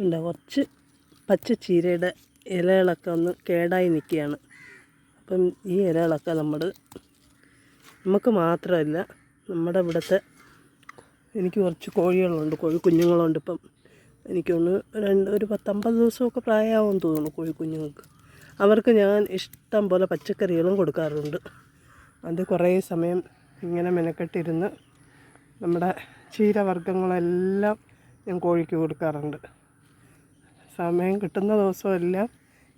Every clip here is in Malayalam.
ഉണ്ട് കുറച്ച് പച്ച ചീരയുടെ ഇലകളൊക്കെ ഒന്ന് കേടായി നിൽക്കുകയാണ്. അപ്പം ഈ ഇലകളൊക്കെ നമ്മൾ നമുക്ക് മാത്രമല്ല നമ്മുടെ ഇവിടുത്തെ എനിക്ക് കുറച്ച് കോഴികളുണ്ട് കോഴി കുഞ്ഞുങ്ങളുണ്ട്. ഇപ്പം എനിക്കൊന്ന് രണ്ട് ഒരു പത്തമ്പത് ദിവസമൊക്കെ പ്രായമാകുമെന്ന് തോന്നുന്നു കോഴി കുഞ്ഞുങ്ങൾക്ക്. അവർക്ക് ഞാൻ ഇഷ്ടം പോലെ പച്ചക്കറികളും കൊടുക്കാറുണ്ട്. അത് കുറേ സമയം ഇങ്ങനെ മെനക്കെട്ടിരുന്ന് നമ്മുടെ ചീരവർഗങ്ങളെല്ലാം ഞാൻ കോഴിക്ക് കൊടുക്കാറുണ്ട്. സമയം കിട്ടുന്ന ദിവസമെല്ലാം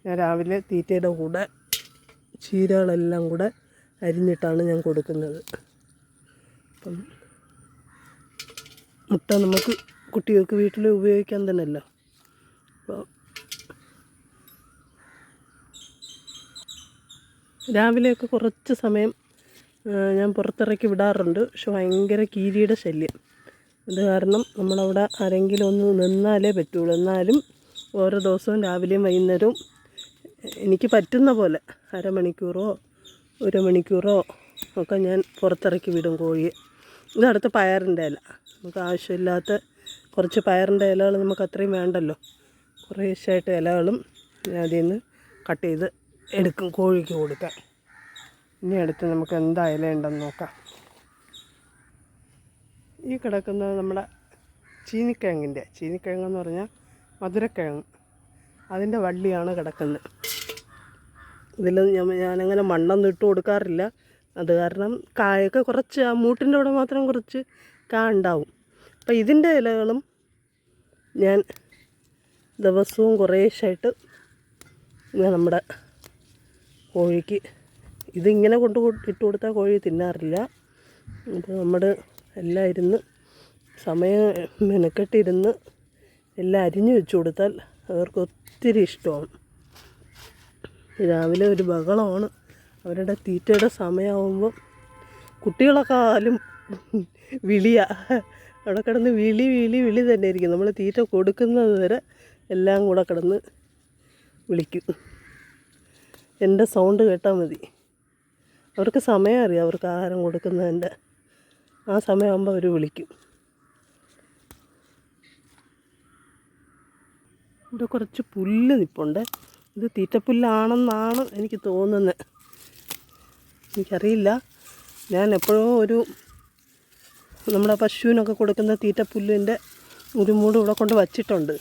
ഞാൻ രാവിലെ തീറ്റയുടെ കൂടെ ചീരകളെല്ലാം കൂടെ അരിഞ്ഞിട്ടാണ് ഞാൻ കൊടുക്കുന്നത്. അപ്പം മുട്ട നമുക്ക് കുട്ടികൾക്ക് വീട്ടിൽ ഉപയോഗിക്കാൻ തന്നെയല്ലോ. അപ്പോൾ രാവിലെയൊക്കെ കുറച്ച് സമയം ഞാൻ പുറത്തിറക്കി വിടാറുണ്ട്. പക്ഷെ ഭയങ്കര കീരിയുടെ ശല്യം. അത് കാരണം നമ്മളവിടെ ആരെങ്കിലും ഒന്ന് നിന്നാലേ പറ്റുള്ളൂ. എന്നാലും ഓരോ ദിവസവും രാവിലെയും വൈകുന്നേരവും എനിക്ക് പറ്റുന്ന പോലെ അരമണിക്കൂറോ ഒരു മണിക്കൂറോ ഒക്കെ ഞാൻ പുറത്തിറക്കി വിടും കോഴിയെ. ഇതടുത്ത് പയറിന്റെ ഇല. നമുക്ക് ആവശ്യമില്ലാത്ത കുറച്ച് പയറിന്റെ ഇലകൾ നമുക്ക് അത്രയും വേണ്ടല്ലോ. കുറേശ്ശായിട്ട് ഇലകളും ഞാൻ അതിൽ നിന്ന് കട്ട് ചെയ്ത് എടുക്കും കോഴിക്ക് കൊടുക്കാം ഇനി അടുത്ത് നമുക്ക് എന്താ ഇല ഉണ്ടെന്ന് നോക്കാം. ഈ കിടക്കുന്നത് നമ്മുടെ ചീനിക്കിഴങ്ങിന്റെ. ചീനിക്കിഴങ്ങെന്ന് പറഞ്ഞാൽ മധുരക്കിഴങ്ങ്. അതിന്റെ വള്ളിയാണ് കിടക്കുന്നത്. ഇതിൽ ഞാൻ ഞാനങ്ങനെ മണ്ണൊന്നും ഇട്ട് കൊടുക്കാറില്ല. അത് കാരണം കായൊക്കെ കുറച്ച് ആ മൂട്ടിന്റെ അവിടെ മാത്രം കുറച്ച് കാ ഉണ്ടാവും. അപ്പം ഇതിന്റെ ഇലകളും ഞാൻ ദിവസവും കുറേശ്ശായിട്ട് ഞാൻ നമ്മുടെ കോഴിക്ക് ഇതിങ്ങനെ കൊണ്ട് ഇട്ട് കൊടുത്താൽ കോഴി തിന്നാറില്ല. അപ്പോൾ നമ്മൾ എല്ലാം ഇരുന്ന് സമയം മെനക്കെട്ടിരുന്ന് എല്ലാം അരിഞ്ഞു വെച്ച് കൊടുത്താൽ അവർക്ക് ഒത്തിരി ഇഷ്ടമാണ്. രാവിലെ ഒരു ബഹളമാണ്. അവരുടെ തീറ്റയുടെ സമയമാകുമ്പോൾ കുട്ടികളെക്കാളും വിളിയാ അവിടെ കിടന്ന് വിളി വിളി വിളി തന്നെ ഇരിക്കും. നമ്മൾ തീറ്റ കൊടുക്കുന്നത് വരെ എല്ലാം കൂടെ കിടന്ന് വിളിക്കും. എന്റെ സൗണ്ട് കേട്ടാൽ മതി. അവർക്ക് സമയം അറിയാം അവർക്ക് ആഹാരം കൊടുക്കുന്നതിന്റെ. ആ സമയമാകുമ്പോൾ അവർ വിളിക്കും. ഇവിടെ കുറച്ച് പുല്ല് നിൽപ്പുണ്ട് ഇത് തീറ്റപ്പുല്ലാണെന്നാണ് എനിക്ക് തോന്നുന്നത്. എനിക്കറിയില്ല. ഞാൻ എപ്പോഴോ ഒരു നമ്മുടെ പശുവിനൊക്കെ കൊടുക്കുന്ന തീറ്റപ്പുല്ലിന്റെ ഒരു മൂട് ഇവിടെ കൊണ്ട് വച്ചിട്ടുണ്ട്.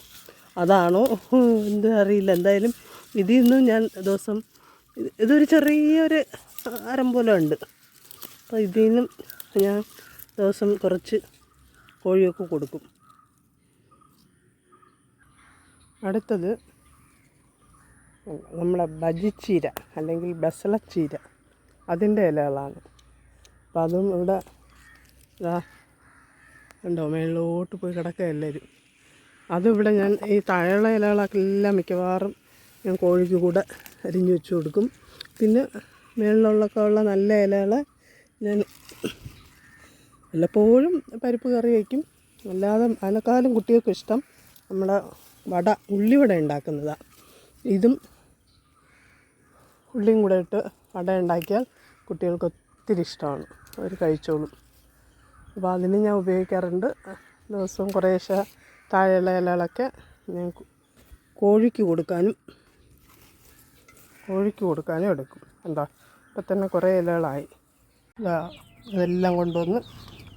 അതാണോ? എന്ത് അറിയില്ല. എന്തായാലും ഇതിൽ നിന്നും ഞാൻ ദിവസം ഇത് ഇതൊരു ചെറിയൊരു അരം പോലെ ഉണ്ട്. അപ്പോൾ ഇതിൽ നിന്നും ഞാൻ ദിവസം കുറച്ച് കോഴിയൊക്കെ കൊടുക്കും. അടുത്തത് നമ്മുടെ ബജിച്ചീര അല്ലെങ്കിൽ ബസളച്ചീര. അതിന്റെ ഇലകളാണ്. അപ്പം അതും ഇവിടെ ഉണ്ടോ മേളിലോട്ട് പോയി കിടക്കുക എല്ലാവരും. അതും ഇവിടെ ഞാൻ ഈ താഴെയുള്ള ഇലകളൊക്കെ എല്ലാം മിക്കവാറും ഞാൻ കോഴിക്ക് കൂടെ അരിഞ്ഞു വെച്ച് കൊടുക്കും. പിന്നെ മേളിലുള്ളൊക്കെ ഉള്ള നല്ല ഇലകൾ ഞാൻ വല്ലപ്പോഴും പരിപ്പ് കറി വയ്ക്കും. അല്ലാതെ അതിനേക്കാളും കുട്ടികൾക്ക് ഇഷ്ടം നമ്മുടെ വട ഉള്ളിവട ഉണ്ടാക്കുന്നതാണ് ഇതും ഉള്ളിയും കൂടെ ഇട്ട് വട ഉണ്ടാക്കിയാൽ കുട്ടികൾക്ക് ഒത്തിരി ഇഷ്ടമാണ്. അവർ കഴിച്ചോളും. അപ്പോൾ അതിന് ഞാൻ ഉപയോഗിക്കാറുണ്ട്. ദിവസവും കുറേശ്ശെ താഴെയുള്ള ഇലകളൊക്കെ ഞാൻ കോഴിക്ക് കൊടുക്കാനും കോഴിക്ക് കൊടുക്കാനും എടുക്കും. എന്താ ഇപ്പം തന്നെ കുറേ ഇലകളായി. ഇതാ ഇതെല്ലാം കൊണ്ടുവന്ന്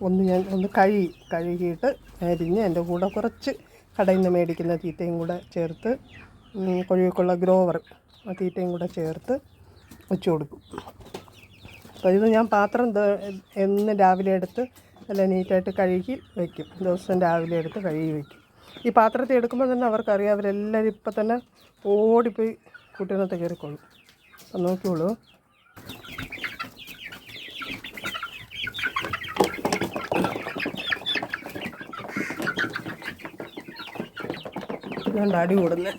ഒന്ന് ഞാൻ ഒന്ന് കഴുകി കഴുകിയിട്ട് അരിഞ്ഞ് എന്റെ കൂടെ കുറച്ച് കടയിൽ നിന്ന് മേടിക്കുന്ന തീറ്റയും കൂടെ ചേർത്ത് കോഴിക്കുള്ള ഗ്രോവർ ആ തീറ്റയും കൂടെ ചേർത്ത് വെച്ച് കൊടുക്കും. അപ്പോൾ ഇത് ഞാൻ പാത്രം എന്ന് രാവിലെ എടുത്ത് നല്ല നീറ്റായിട്ട് കഴുകി വയ്ക്കും ദിവസം രാവിലെ എടുത്ത് കഴുകി വയ്ക്കും ഈ പാത്രത്തിൽ എടുക്കുമ്പോൾ തന്നെ അവർക്കറിയാം അവരെല്ലാവരും ഇപ്പം തന്നെ ഓടിപ്പോയി കുട്ടീനകത്ത് കയറിക്കോളും. അപ്പം നോക്കിയോളൂ ഇതുകൊണ്ട് അടി കൂടുന്നത്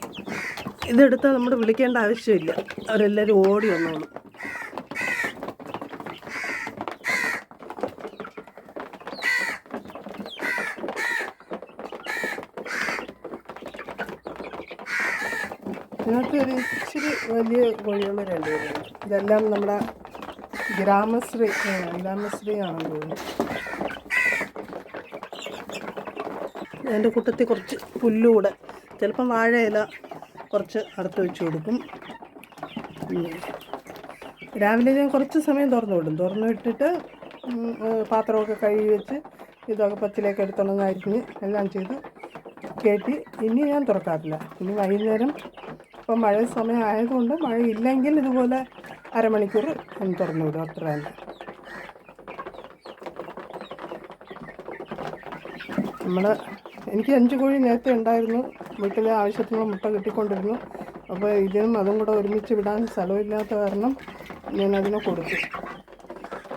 ഇതെടുത്താൽ നമ്മൾ വിളിക്കേണ്ട ആവശ്യമില്ല. അവരെല്ലാവരും ഓടി വന്നോളും. ഇതിനകത്ത് ഒരു ഇച്ചിരി വലിയ കോഴികൾ രണ്ടുപേരുണ്ട് ഇതെല്ലാം നമ്മുടെ ഗ്രാമശ്രീ ഗ്രാമശ്രീ ആണെന്ന് തോന്നുന്നു. എന്റെ കൂട്ടത്തിൽ കുറച്ച് പുല്ലുകൂടെ ചിലപ്പം വാഴയില കുറച്ച് അറുത്ത് വെച്ച് കൊടുക്കും. രാവിലെ ഞാൻ കുറച്ച് സമയം തുറന്നു വിടും. തുറന്നു വിട്ടിട്ട് പാത്രമൊക്കെ കഴുകി വെച്ച് ഇതൊക്കെ പച്ചിലേക്ക് എടുത്തോണം അരിഞ്ഞ് എല്ലാം ചെയ്ത് കയറ്റി ഇനി ഞാൻ തുറക്കാറില്ല. ഇനി വൈകുന്നേരം ഇപ്പം മഴ സമയം ആയതുകൊണ്ട് മഴ ഇല്ലെങ്കിൽ ഇതുപോലെ അരമണിക്കൂർ ഒന്ന് തുറന്നു വിടും. അത്ര തന്നെ. നമ്മൾ എനിക്ക് അഞ്ച് കോഴി നേരത്തെ ഉണ്ടായിരുന്നു. വീട്ടിലെ ആവശ്യത്തിനുള്ള മുട്ട കിട്ടിക്കൊണ്ടിരുന്നു. അപ്പോൾ ഇതിനും അതും കൂടെ ഒരുമിച്ച് വിടാൻ സ്ഥലമില്ലാത്ത കാരണം ഞാൻ അതിനെ കൊടുത്തു.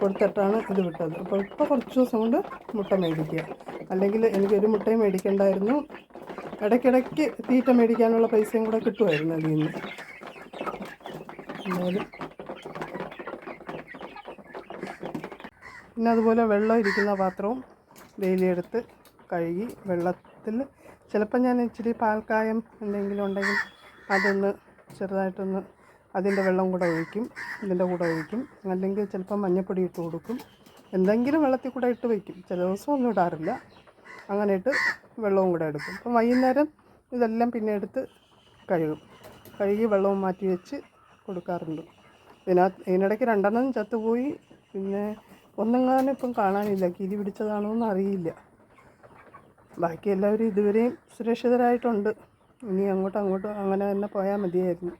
കൊടുത്തിട്ടാണ് ഇത് വിട്ടത്. അപ്പോൾ ഇപ്പോൾ കുറച്ച് ദിവസം കൊണ്ട് മുട്ട മേടിക്കുക. അല്ലെങ്കിൽ എനിക്കൊരു മുട്ടയും മേടിക്കണ്ടായിരുന്നു. ഇടയ്ക്കിടയ്ക്ക് തീറ്റ മേടിക്കാനുള്ള പൈസയും കൂടെ കിട്ടുമായിരുന്നു അതിൽ നിന്ന്. പിന്നെ അതുപോലെ വെള്ളം ഇരിക്കുന്ന പാത്രവും ഡെയിലി എടുത്ത് കഴുകി വെള്ളത്തിൽ ചിലപ്പോൾ ഞാൻ ഇച്ചിരി പാൽക്കായം എന്തെങ്കിലും ഉണ്ടെങ്കിൽ അതൊന്ന് ചെറുതായിട്ടൊന്ന് അതിന്റെ വെള്ളം കൂടെ ഒഴിക്കും ഇതിന്റെ കൂടെ ഒഴിക്കും. അല്ലെങ്കിൽ ചിലപ്പോൾ മഞ്ഞപ്പൊടി ഇട്ട് കൊടുക്കും. എന്തെങ്കിലും വെള്ളത്തിൽ കൂടെ ഇട്ട് വയ്ക്കും. ചില ദിവസം ഒന്നും ഇടാറില്ല. അങ്ങനെ ഇട്ട് വെള്ളവും കൂടെ എടുക്കും. അപ്പം വൈകുന്നേരം ഇതെല്ലാം പിന്നെ എടുത്ത് കഴുകും. കഴുകി വെള്ളവും മാറ്റി വെച്ച് കൊടുക്കാറുണ്ട്. ഇതിനകത്ത് ഇതിനിടയ്ക്ക് രണ്ടെണ്ണം ചത്തുപോയി. പിന്നെ ഒന്നെങ്ങാനും ഇപ്പം കാണാനില്ല. കിരി പിടിച്ചതാണോ എന്ന് അറിയില്ല. ബാക്കി എല്ലാവരും ഇതുവരെയും സുരക്ഷിതരായിട്ടുണ്ട്. ഇനി അങ്ങോട്ടും അങ്ങോട്ടും അങ്ങനെ തന്നെ പോയാൽ മതിയായിരുന്നു.